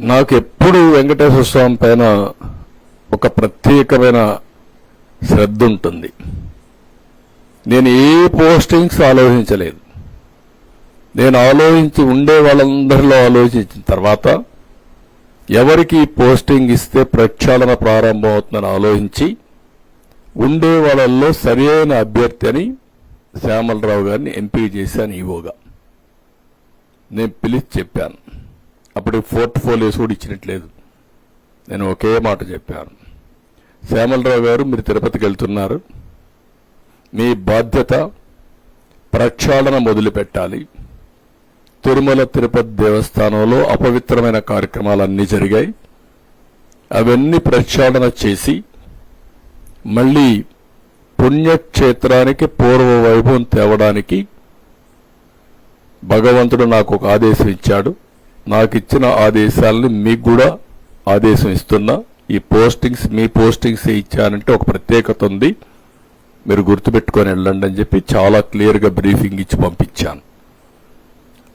నాకు ఎప్పుడు వెంకటేశ్వర స్వామి పైన ఒక ప్రత్యేకమైన శ్రద్ధ ఉంటుంది. నేను ఏ పోస్టింగ్స్ ఆలోచించలేదు. నేను ఆలోచించి ఉండే వాళ్ళందరిలో ఆలోచించిన తర్వాత ఎవరికి పోస్టింగ్ ఇస్తే ప్రక్షాళన ప్రారంభం అవుతుందని ఆలోచించి ఉండే వాళ్ళల్లో సరైన అభ్యర్థి అని శ్యామలరావు గారిని ఎంపీ చేశాను ఈవోగా. నేను పిలిచి చెప్పాను. అప్పుడు పోర్ట్ఫోలియోస్ కూడా ఇచ్చినట్లేదు. నేను ఒకే మాట చెప్పాను. శ్యామలరావు గారు మీరు తిరుపతికి వెళ్తున్నారు. మీ బాధ్యత ప్రక్షాళన మొదలుపెట్టాలి. తిరుమల తిరుపతి దేవస్థానంలో అపవిత్రమైన కార్యక్రమాలన్నీ జరిగాయి. అవన్నీ ప్రక్షాళన చేసి మళ్ళీ పుణ్యక్షేత్రానికి పూర్వ వైభవం తేవడానికి భగవంతుడు నాకు ఒక ఆదేశం ఇచ్చాడు. నాకు ఇచ్చిన ఆదేశాలని మీకు కూడా ఆదేశం ఇస్తున్నా. ఈ పోస్టింగ్స్ మీ పోస్టింగ్స్ ఇచ్చానంటే ఒక ప్రత్యేకత ఉంది మీరు గుర్తుపెట్టుకొని వెళ్ళండి అని చెప్పి చాలా క్లియర్గా బ్రీఫింగ్ ఇచ్చి పంపించాను.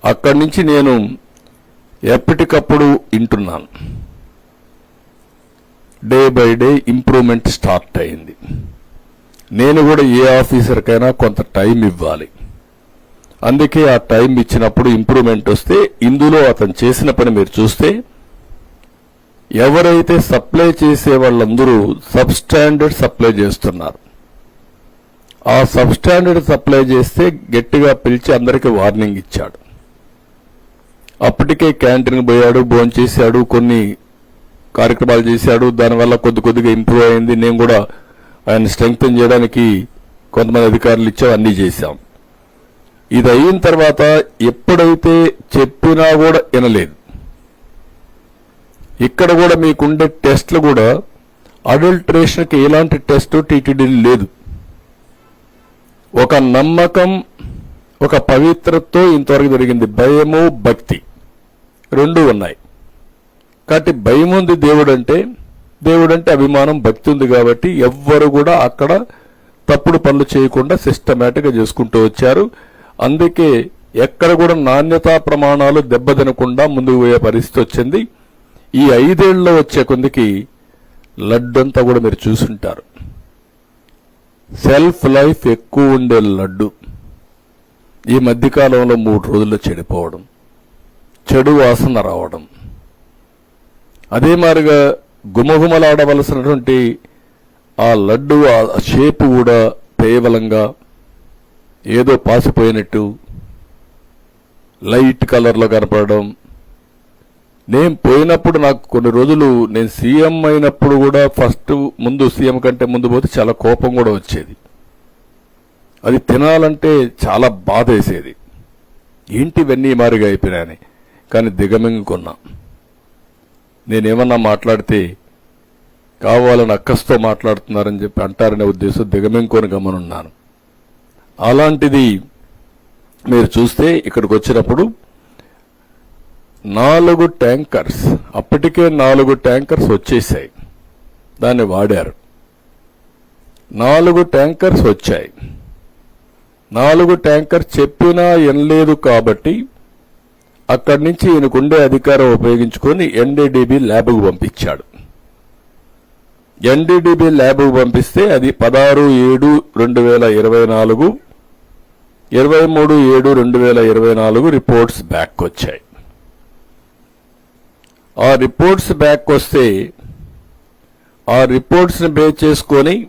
అక్కడి నుంచి నేను ఎప్పటికప్పుడు వింటున్నాను. Day by day improvement start అయింది. నేను కూడా ఏ ఆఫీసర్కైనా కొంత టైం ఇవ్వాలి. అందుకే ఆ టైం ఇచ్చినప్పుడు ఇంప్రూవ్మెంట్ వస్తే ఇందులో అతను చేసిన పని మీరు చూస్తే ఎవరైతే సప్లై చేసే వాళ్ళందరూ సబ్ స్టాండర్డ్ సప్లై చేస్తున్నారు. ఆ సబ్స్టాండర్డ్ సప్లై చేస్తే గట్టిగా పిలిచి అందరికీ వార్నింగ్ ఇచ్చాడు. అప్పటికే క్యాంటీన్ పోయాడు భోజనం చేశాడు కొన్ని కార్యక్రమాలు చేశాడు. దానివల్ల కొద్ది కొద్దిగా ఇంప్రూవ్ అయింది. నేను కూడా ఆయన స్ట్రెంగ్తన్ చేయడానికి కొంతమంది అధికారులు ఇచ్చాం అన్నీ చేశాం. ఇది అయిన తర్వాత ఎప్పుడైతే చెప్పినా కూడా వినలేదు. ఇక్కడ కూడా మీకుండే టెస్ట్లు కూడా అడల్ట్రేషన్కి ఎలాంటి టెస్ట్ టీటీడీ లేదు. ఒక నమ్మకం ఒక పవిత్రతో ఇంతవరకు జరిగింది. భయము భక్తి రెండు ఉన్నాయి. కాబట్టి భయం ఉంది దేవుడు అంటే దేవుడు అంటే అభిమానం భక్తి ఉంది కాబట్టి ఎవ్వరు కూడా అక్కడ తప్పుడు పనులు చేయకుండా సిస్టమేటిక్గా చేసుకుంటూ వచ్చారు. అందుకే ఎక్కడ కూడా నాణ్యతా ప్రమాణాలు దెబ్బతినకుండా ముందుకు పోయే పరిస్థితి వచ్చింది. ఈ ఐదేళ్ళలో వచ్చే కొందికి లడ్డంతా కూడా మీరు చూసుంటారు. సెల్ఫ్ లైఫ్ ఎక్కువ ఉండే లడ్డు. ఈ మధ్యకాలంలో మూడు రోజుల్లో చెడిపోవడం చెడు వాసన రావడం. అదే మారిగా గుమగుమలాడవలసినటువంటి ఆ లడ్డు ఆ షేపు కూడా కేవలంగా ఏదో పాసిపోయినట్టు లైట్ కలర్లో కనపడడం. నేను పోయినప్పుడు నాకు కొన్ని రోజులు నేను సీఎం అయినప్పుడు కూడా ఫస్ట్ ముందు సీఎం కంటే ముందు పోతే చాలా కోపం కూడా వచ్చేది. అది తినాలంటే చాలా బాధ వేసేది. ఏంటి ఇవన్నీ మారిగా అయిపోయినాయని కానీ దిగమింగుకున్నా. నేనేమన్నా మాట్లాడితే కావాలని అక్కస్తో మాట్లాడుతున్నారని చెప్పి అంటారనే ఉద్దేశం దిగమింగుకొని గమనున్నాను. అలాంటిది మీరు చూస్తే ఇక్కడికి వచ్చినప్పుడు నాలుగు ట్యాంకర్స్ అప్పటికే నాలుగు ట్యాంకర్స్ వచ్చేసాయి. దాన్ని వాడారు. నాలుగు ట్యాంకర్స్ వచ్చాయి. నాలుగు ట్యాంకర్ చెప్పినా ఎనలేదు కాబట్టి అక్కడి నుంచి ఈయనకుండే అధికారం ఉపయోగించుకొని ఎన్డీడీబీ ల్యాబ్కు పంపించాడు. ఎన్డీడీబీ ల్యాబ్కు పంపిస్తే అది పదహారు ఏడు రెండు వేల ఇరవై నాలుగు ఇరవై మూడు ఏడు రెండు వేల ఇరవై నాలుగు రిపోర్ట్స్ బ్యాక్ వచ్చాయి. ఆ రిపోర్ట్స్ బ్యాక్ వస్తే ఆ రిపోర్ట్స్ని బేస్ చేసుకొని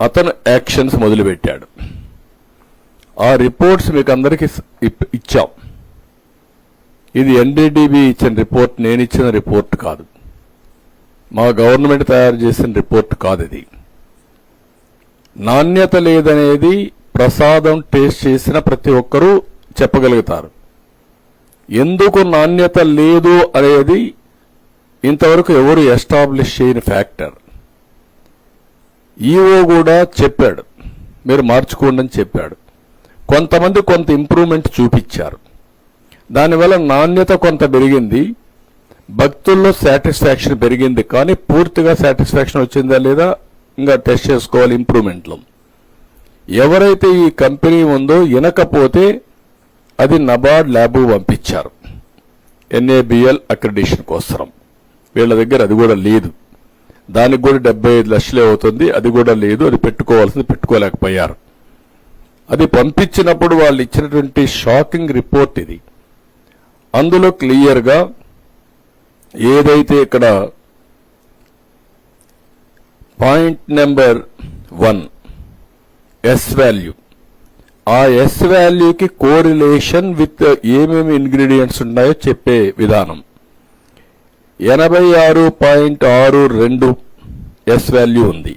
అతను యాక్షన్స్ మొదలుపెట్టాడు. ఆ రిపోర్ట్స్ మీకు అందరికీ ఇప్- ఇచ్చాం. ఇది ఎన్డీడీబీ ఇచ్చిన రిపోర్ట్ నేను ఇచ్చిన రిపోర్ట్ కాదు. మా గవర్నమెంట్ తయారు చేసిన రిపోర్ట్ కాదు ఇది. నాణ్యత లేదనేది ప్రసాదం టేస్ట్ చేసిన ప్రతి ఒక్కరూ చెప్పగలుగుతారు. ఎందుకు నాణ్యత లేదు అనేది ఇంతవరకు ఎవరు ఎస్టాబ్లిష్ చేయని ఫ్యాక్టర్. ఈఓ కూడా చెప్పాడు. మీరు మార్చుకోండి అని చెప్పాడు. కొంతమంది కొంత ఇంప్రూవ్మెంట్ చూపించారు. దానివల్ల నాణ్యత కొంత పెరిగింది. భక్తుల్లో సాటిస్ఫాక్షన్ పెరిగింది. కానీ పూర్తిగా సాటిస్ఫాక్షన్ వచ్చిందా లేదా ఇంకా టెస్ట్ చేసుకోవాలి ఇంప్రూవ్మెంట్లో. ఎవరైతే ఈ కంపెనీ ఉందో వినకపోతే అది నబార్డ్ ల్యాబ్ పంపించారు. ఎన్ఏబిఎల్ అక్రిడేషన్ కోసం. వీళ్ళ దగ్గర అది కూడా లేదు. దానికి కూడా డెబ్బై ఐదు లక్షలే అవుతుంది. అది కూడా లేదు. అది పెట్టుకోవాల్సింది పెట్టుకోలేకపోయారు. అది పంపించినప్పుడు వాళ్ళు ఇచ్చినటువంటి షాకింగ్ రిపోర్ట్ ఇది. అందులో క్లియర్గా ఏదైతే ఇక్కడ point number one S value ఆ ఎస్ వాల్యూకి కోరిలేషన్ విత్ ఏమేమి ఇంగ్రీడియంట్స్ ఉన్నాయో చెప్పే విధానం. ఎనభై ఆరు పాయింట్ ఆరు రెండు ఎస్ వాల్యూ ఉంది.